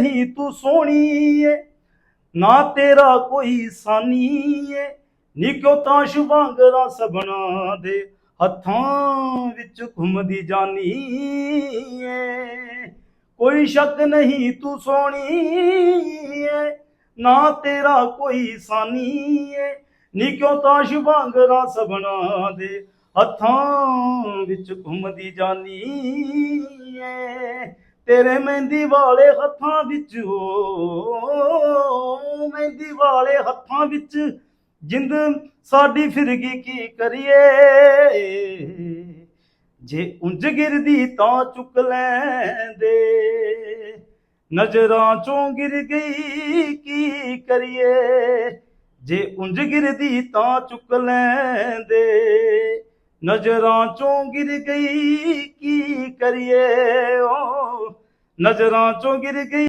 ਨਹੀਂ ਤੂੰ ਸੋਹਣੀ ਏ ਨਾ ਤੇਰਾ ਕੋਈ ਸਾਨੀ ਏ ਨੀ ਕਿਉਂ ਤਾਂ ਸ਼ੁਭਾਂਗਰਾ ਸਬਣਾ ਦੇ ਹੱਥਾਂ ਵਿੱਚ ਘੁੰਮਦੀ ਜਾਨੀ ਏ ਕੋਈ ਸ਼ੱਕ ਨਹੀਂ ਤੂੰ ਸੋਹਣੀ ਏ ਨਾ ਤੇਰਾ ਕੋਈ ਸਾਨੀ ਏ ਨੀ ਕਿਉਂ ਤਾਂ ਸ਼ੁਭਾਂਗਰਾ ਸਬਣਾ ਦੇ ਹੱਥਾਂ ਵਿੱਚ ਘੁੰਮਦੀ ਜਾਨੀ ਏ ਤੇਰੇ ਮਹਿੰਦੀ ਵਾਲੇ ਹੱਥਾਂ ਵਿੱਚ, ਓ ਮਹਿੰਦੀ ਵਾਲੇ ਹੱਥਾਂ ਵਿੱਚ ਜਿੰਦ ਸਾਡੀ ਫਿਰ ਗਈ ਕੀ ਕਰੀਏ? ਜੇ ਉਂਝ ਗਿਰਦੀ ਤਾਂ ਚੁੱਕ ਲੈਂਦੇ। ਨਜ਼ਰਾਂ ਚੋਂ ਗਿਰ ਗਈ ਕੀ ਕਰੀਏ? ਜੇ ਉਂਝ ਗਿਰਦੀ ਤਾਂ ਚੁੱਕ ਲੈਂਦੇ। ਨਜ਼ਰਾਂ ਚੋਂ ਗਿਰ ਗਈ ਕੀ ਕਰੀਏ? ਓ ਨਜ਼ਰਾਂ ਚੋਂ ਗਿਰ ਗਈ।